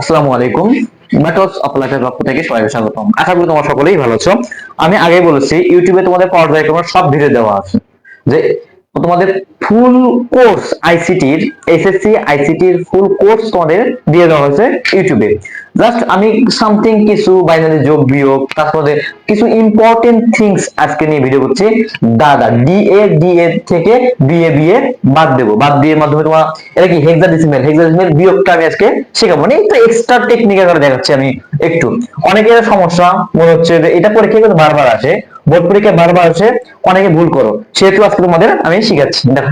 আসসালামু আলাইকুম। মেটস অপলাইটের পক্ষ থেকে সবাইকে স্বাগতম। আশা করি তোমরা সকলেই ভালো আছো। আমি আগে বলেছি ইউটিউবে তোমাদের পর্যায়ক্রমে সব ভিডিও দেওয়া আছে। যে তোমাদের ফুল কোর্স আইসিটির এসএসসি আইসিটির ফুল কোর্স তোমাদের দিয়ে দেওয়া হয়েছে ইউটিউবে জাস্ট আমি সামথিং কিছু বাইনারি যোগ, বিয়োগ, তারপরে কিছু ইম্পর্টেন্ট থিংস আজকে নিয়ে ভিডিও করছি। দাদা ডিএ ডিএ থেকে বিএ বিএ বাদ দেবো। বাদ দিয়ে মাধ্যমে তোমার, এটা কি হেক্সাডেসিমেল হেক্সাডেসিমেল বিয়োগটা আমি আজকে শেখাবো। মানে একটু এক্সট্রা টেকনিক করে দেখাচ্ছি আমি একটু। অনেকের সমস্যা, মনে হচ্ছে এটা পরীক্ষায় কিন্তু বারবার আসে। বোর্ড পরীক্ষা বারবার আসে, অনেকে ভুল করো। সেহেতু আজকে তোমাদের আমি শিখাচ্ছি। দেখো,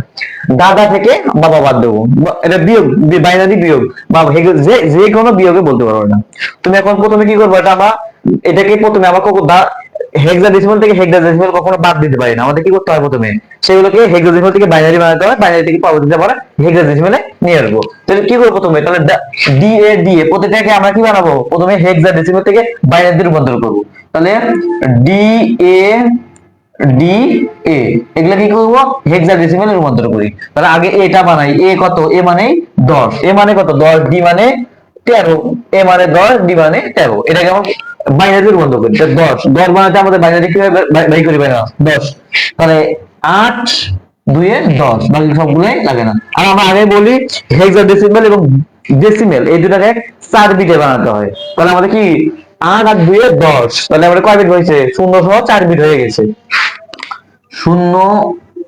দাদা থেকে বাবা বাদ দেবো। বা- এটা বিয়োগ বাইনারি বিয়োগ। বা যে যে কোনো বিয়োগে বলতে পারো না। তুমি এখন প্রথমে কি করবে? এটা আমরা এটাকে প্রথমে আমার হেক্সাডেসিমাল থেকে হেক্সাডেসিমাল কখনো বাদ দিতে পারি না। আমাদের কি করতে হয় প্রথমে? সেগুলোকে হেক্সাডেসিমাল থেকে বাইনারি বানাতে হয় বাইনারি থেকে পরবর্তীতে আমরা হেক্সাডেসিমালে নিয়ে আসব। তাহলে কি করব প্রথমে? তাহলে ডি এ ডি এ প্রতিটাকে আমরা কি বানাবো? প্রথমে হেক্সাডেসিমাল থেকে বাইনারিতে রূপান্তর করব। তাহলে ডি এ ডি এ এগুলা কি করব? হেক্সাডেসিমালে রূপান্তর করি। তাহলে আগে এটা বানাই। এ কত? এ মানে দশ। এ মানে কত? দশ ডি মানে তেরো। এ মানে দশ ডি মানে তেরো। এটাকে আমরা বাইনারি রূপান্তর করি। দশ। দশ বানাতে আমাদের বাইনারি কীভাবে বাই- করি বাইনা দশ। তাহলে আট দুইয়ে দশ। বাকি সবগুলোই লাগে না। আর আমরা আগে বলি হেক্সাডেসিমাল এবং ডেসিমেল এই দুটাকে চার বিটে বানাতে হয়। তাহলে আমাদের কি? আট আর দুইয়ে দশ। তাহলে আমাদের কয় বিট হয়েছে? শূন্য সহ চার বিট হয়ে গেছে। শূন্য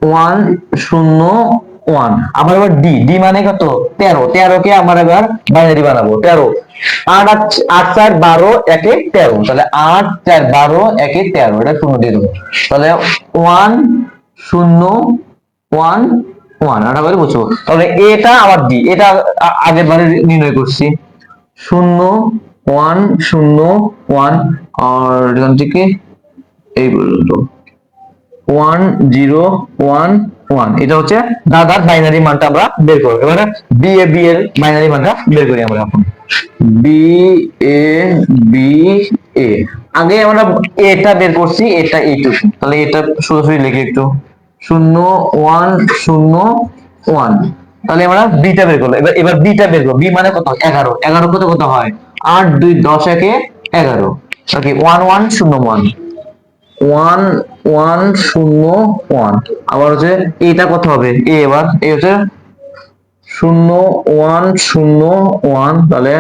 ওয়ান শূন্য ওয়ান আমার এবার ডি ডি মানে কত? তেরো। তেরো কে আমার এবার বাইনারি বানাবো। তেরো। আট আট চার বারো, একে তেরো। তাহলে আট চার বারো, একে তেরো। এটা শূন্য দিয়ে দেবো। তাহলে ওয়ান শূন্য ওয়ান ওয়ান এটা করে বুঝব তাহলে এটা আবার ডি এটা আগের বারে নির্ণয় করছি। শূন্য ওয়ান শূন্য ওয়ান আর এখান থেকে এই পর্যন্ত। ওয়ান জিরো ওয়ান ওয়ান এটা হচ্ছে দাদার বাইনারি মানটা আমরা বের করব। এবারে বি এ বি এর বাইনারি মানটা বের করি আমরা এখন। বি এ বি এ আগে আমরা এটা বের করছি এটা এইটুকু তাহলে এটা সোজাসুজি লিখি একটু। শূন্য ওয়ান শূন্য ওয়ান তাহলে আমরা বিটা বের করব এবার এবার বিটা বের করব। বি মানে কত? এগারো। এগারো কত কত হয়? আট, দুই, দশ, একে এগারো। ওকে ওয়ান ওয়ান শূন্য ওয়ান ওয়ান ওয়ান শূন্য, ওয়ান। আবার হচ্ছে এটা কত হবে? এ এবার। এ হচ্ছে শূন্য, ওয়ান শূন্য, ওয়ান। তাহলে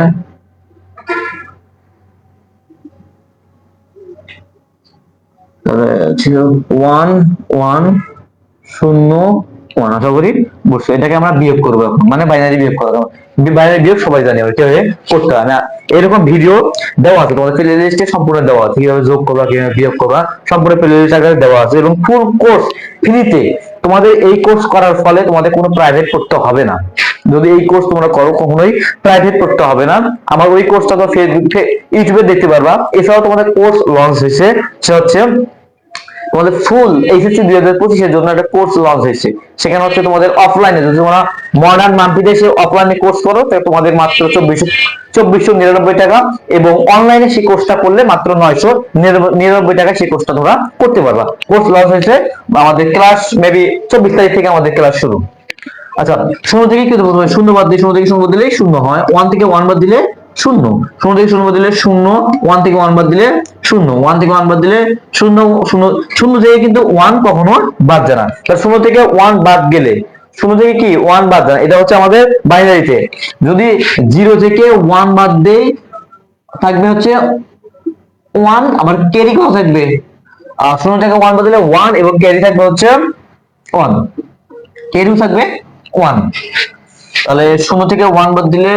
তাহলে ছিল ওয়ান ওয়ান শূন্য, ওয়ান। আশা করি বুঝছ এটাকে আমরা বিয়োগ করব মানে বাইনারি বিয়োগ করব বাইনারি বিয়োগ সবাই জানি আমরা কীভাবে করতে না, এরকম ভিডিও দেওয়া আছে, তোমাদের প্লে লিস্টে সম্পূর্ণ দেওয়া আছে। কীভাবে যোগ করবা, কীভাবে বিয়োগ করবা, সম্পূর্ণ প্লে লিস্ট আকারে দেওয়া আছে এবং ফুল কোর্স ফ্রিতে তোমাদের এই কোর্স করার ফলে তোমাদের কোনো প্রাইভেট করতে হবে না। যদি এই কোর্স তোমরা করো, কখনোই প্রাইভেট করতে হবে না। আমার ওই কোর্সটা তো ফেসবুক ইউটিউবে দেখতে পারবা। এছাড়াও তোমাদের কোর্স লঞ্চ হয়েছে। সেটা হচ্ছে তোমাদের ফুল এইচএসসি দুই হাজার পঁচিশের জন্য একটা কোর্স লঞ্চ হয়েছে সেখানে হচ্ছে তোমাদের অফলাইনে যদি তোমরা মডার্ন মাম্পিতে এসে অফলাইনে কোর্স করো তাহলে তোমাদের মাত্র চব্বিশশো চব্বিশশো নিরানব্বই টাকা এবং অনলাইনে সেই কোর্সটা করলে মাত্র নয়শো নিরানব্বই টাকা সেই কোর্সটা তোমরা করতে পারবা কোর্স লঞ্চ হয়েছে আমাদের ক্লাস মেবি চব্বিশ তারিখ থেকে আমাদের ক্লাস শুরু আচ্ছা শূন্য থেকে কি প্রথমে শূন্য বাদ দিয়ে শূন্য থেকে শূন্য দিলেই শূন্য হয় ওয়ান থেকে ওয়ান বাদ দিলে শূন্য। শূন্য থেকে শূন্য বাদ দিলে শূন্য ওয়ান থেকে ওয়ান বাদ দিলে শূন্য। ওয়ান থেকে ওয়ান বাদ দিলে শূন্য শূন্য শূন্য থেকে কিন্তু ওয়ান কখনো বাদ যায় না। শূন্য থেকে ওয়ান বাদ গেলে, শূন্য থেকে কি? ওয়ান বাদ যায় এটা হচ্ছে আমাদের বাইনারিতে যদি জিরো থেকে ওয়ান বাদ দেই, থাকবে হচ্ছে ওয়ান আবার ক্যারি কত থাকবে? আর শূন্য থেকে ওয়ান বাদ দিলে ওয়ান এবং ক্যারি থাকবে হচ্ছে ওয়ান ক্যারিও থাকবে ওয়ান তাহলে শূন্য থেকে ওয়ান বাদ দিলে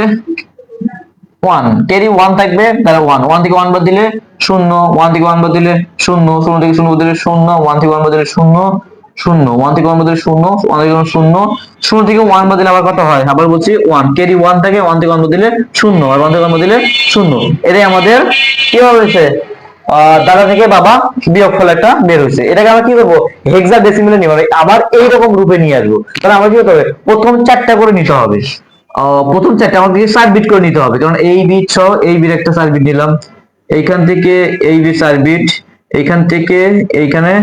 ওয়ান ক্যারি ওয়ান থাকবে, তাহলে ওয়ান ওয়ান থেকে ওয়ান বাদ দিলে শূন্য ওয়ান থেকে ওয়ান বাদ দিলে শূন্য শূন্য থেকে শূন্য বাদ দিলে শূন্য ওয়ান থেকে ওয়ান বাদ দিলে শূন্য শূন্য ওয়ান থেকে ওয়ান বাদ দিলে শূন্য ওয়ান থেকে শূন্য শূন্য থেকে ওয়ান বাদ দিলে আবার কত হয়? আবার বলছি ওয়ান ক্যারি ওয়ান থাকে ওয়ান থেকে ওয়ান বাদ দিলে শূন্য আর ওয়ান থেকে ওয়ান বাদ দিলে শূন্য। এটাই আমাদের কি হয়েছে? দাদা থেকে বাবা বিয়োগফল একটা বের হয়েছে। এটাকে আমরা কি করব? হেক্সা ডেসিমেলে নিয়ে আবার এইরকম রূপে নিয়ে আসব। তাহলে আমরা কি করতে হবে? প্রথম চারটা করে নিতে হবে। প্রথম চারটা আমাকে চার বিট করে নিতে হবে। কারণ এই বিট সহ এই বিট একটা চার বিট নিলাম এইখান থেকে এই বিট চার বিট এইখান থেকে এইখানে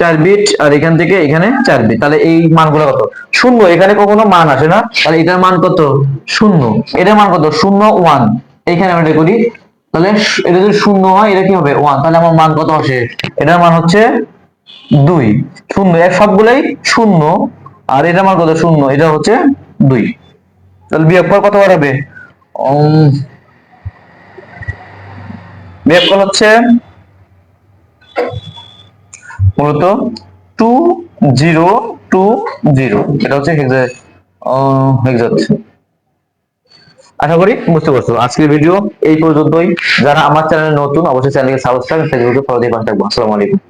চার বিট আর এখান থেকে এখানে চার বিট তাহলে এই মানগুলো কত? শূন্য। এখানে কখনো মান আসে না। তাহলে এটার মান কত? শূন্য। এটার মান কত? শূন্য ওয়ান এখানে আমরা এটা করি। তাহলে এটা যদি শূন্য হয়, এটা কি হবে? ওয়ান তাহলে আমার মান কত আসে? এটার মান হচ্ছে দুই। শূন্য। এর সবগুলাই শূন্য। আর এটার মান কত? শূন্য। এটা হচ্ছে দুই। তাহলে বিয়োগফল কত বাড়াবে? উম, বিয়োগফল হচ্ছে মূলত টু জিরো টু জিরো এটা হচ্ছে হেক্সা হেক্সাট আশা করি বুঝতে পারছ। আজকের ভিডিও এই পর্যন্তই। যারা আমার চ্যানেলে নতুন অবশ্যই চ্যানেলকে সাবস্ক্রাইব ফেসবুকে ফলো দিয়ে পাশে থাকব। আসসালামু আলাইকুম।